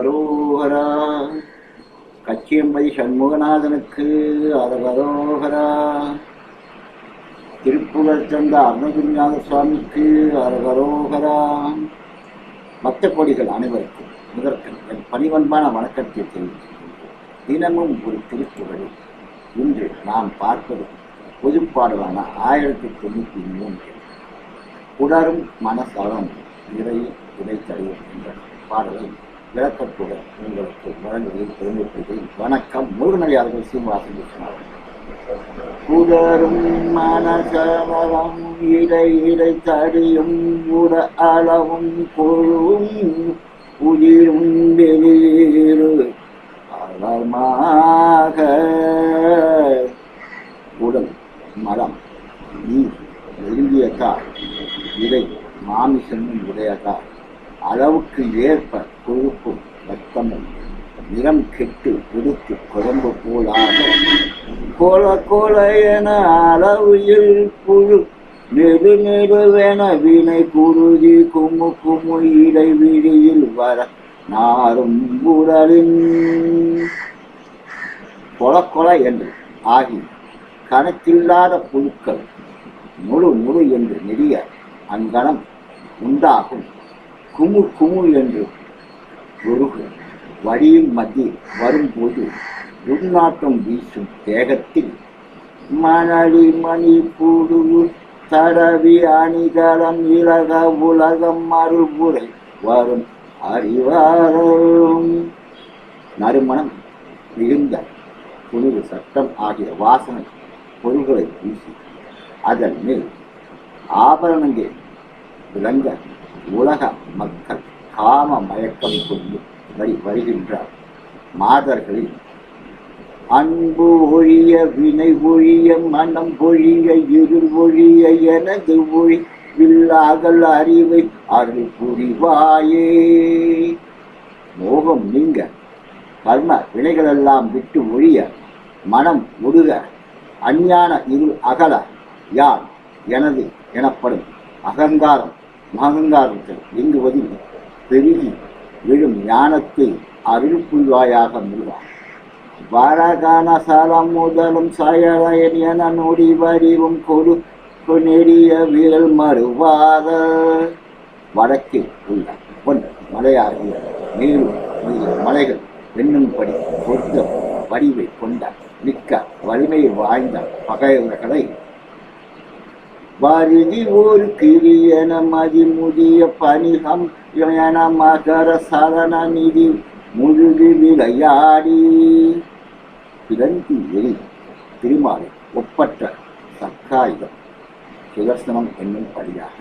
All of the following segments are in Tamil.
அரகரோகரா கச்சியம்பதி சண்முகநாதனுக்கு அரகரோகரா திருப்புகழ் தந்த அருணகிரிநாத சுவாமிக்கு அரகரோகரா பக்த கோடிகள் அனைவருக்கும் முதற்கண் என் பணிவன்பான வணக்கத்தை தெரிவித்து தினமும் ஒரு திருப்புகழ் இன்று நாம் பார்ப்பது பொதுப்பாடலான ஆயிரத்தி தொண்ணூற்றி மூன்று. உடரும் மனசலம் இறை இதை என்ற பாடலை விளக்கத்துடன் உங்களுக்கு வழங்குவதில் பெருமைப்படுகிறேன் வணக்கம் முருகனடியார்கள் சீமாசன் கிருஷ்ணன் உடரும் மனசலம் இடை இறை தடியும் உட அளவும் கொழுவும் உயிரும் வெளியேறு. அளமாக உடல் மரம் நீர் நெருங்கியதால் இதை மாமிசமும் உடையதால் அளவுக்கு ஏற்ப கொழுப்பும் ரத்தமும் நிறம் கெட்டு பிடித்து குழம்பு போலாக. கோல கோல என அளவில் புழு நெடு நெடுவென வினை குருதி குமு குமு இடைவெளியில் வர நாரும் உடலின் கொல கொல என்று ஆகி கணக்கில்லாத புழுக்கள் முழு முழு என்று நெறிய அங்கனம் உண்டாகும். குமு குமு என்று குருகு வழியும் மதி வரும்போது துர்நாற்றம் வீசும் தேகத்தில் மணலி மணி புழு தடவி அணிகலம் இலக உலகம் மறுபுரை வரும் அறிவாரும். நறுமணம் மிகுந்த குளிர் சட்டம் ஆகிய வாசனை பொருள்களை வீசி அதன் மேல் ஆபரணங்கள் விளங்க உலக மக்கள் காம மயக்கம் கொண்டு வழி வருகின்றார். மாதர்களில் அன்பு ஒழிய வினை ஒழிய மனம் ஒழிய இருள் ஒழிய எனது ஒழி வில்லாகல் அறிவை அருள் புரிவாயே. மோகம் நீங்க கர்ம வினைகளெல்லாம் விட்டு ஒழிய மனம் ஒடுக அஞ்ஞான இருள் அகல யார் எனது எனப்படும் அகங்காரம் மகங்காரத்தில் இயங்குவதில் பெருகி விழும் ஞானத்தை அருள் புரிவாயாக முருகா வரகான சாலம் முதலும் சயலயன் என நொடி வடிவும் கொடு நெடிய வீரல் மறுவாத. வடக்கில் உள்ள பொன் மலையாகிய மேலும் மலைகள் என்னும்படி பொருத்த வடிவை கொண்ட மிக்க வலிமை வாய்ந்த பகைவர்களை வருதி ஒரு கிரியன மதிமுதிய பணிகம் என மகர சரண நிதி முழுகி விளையாடி. பிறந்தி எரி திருமாலை ஒப்பற்ற சக்காயுதம் சுதர்சனம் என்னும் படியாக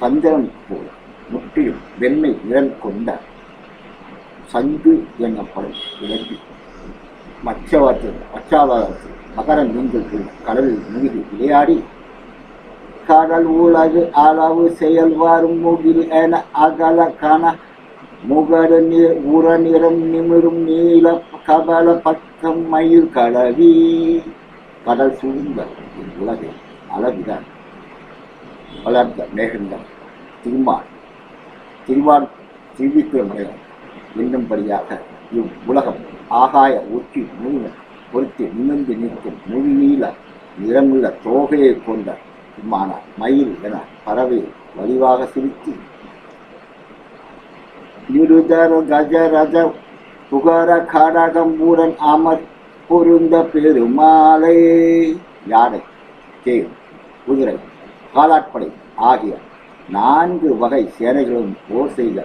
சந்திரன் போல் முற்றிலும் வெண்மை நிழல் கொண்ட சங்கு என்னப்படும் விலங்கி. மச்சவாத்து மச்சாவாதத்தில் மகர மீன்கள் கடலில் மூழ்கி விளையாடி கடல் உலகு அளவு செயல் வரும் முகில் என அகல கன முகடு நீர் உர நிறம் நிமிரும் நீல கபல பக்கம் மயில் கடவி கடல் சூழ்ந்த உலகை அழகுதான். வளர்ந்த மேகங்கள் திருமால் திருவான் திருவிக்கிரமலையம் என்னும்படியாக இவ்வுலகம் ஆகாய உச்சி முழுவதும் பொருத்தி நிமிர்ந்து நிற்கும் முழு நீல நிறமுள்ள தோகையை கொண்ட விமானம் மயில் என பறவை வடிவாக சிரித்து நிருதர கஜ ரஜ புகர கடகம்பூரன் அமர் பொருந்த பெருமாளே யானை தேர் குதிரை காலாட்படை ஆகிய நான்கு வகை சேனைகளும் போர் செய்த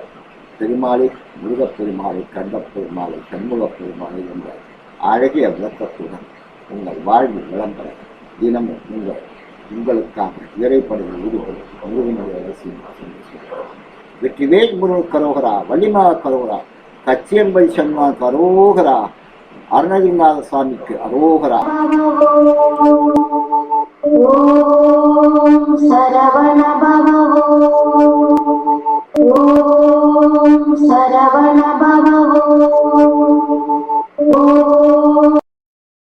பெருமாளை முருகப் பெருமாளை கண்டப் பெருமாளை கண்முகப் பெருமாளை என்ற அழகிய விளக்கத்துடன் உங்கள் வாழ்வில் விளம்பர தினமும் உங்கள் உங்களுக்காக இறைப்படையில் ஈடுபடும் முருகனுடைய முருகன் கரோகரா வள்ளிமா கரோகரா கச்சியம்பை சன்மா கரோகரா அருணகிரிநாத சுவாமிக்கு அரோகரா. ஓம் சரவண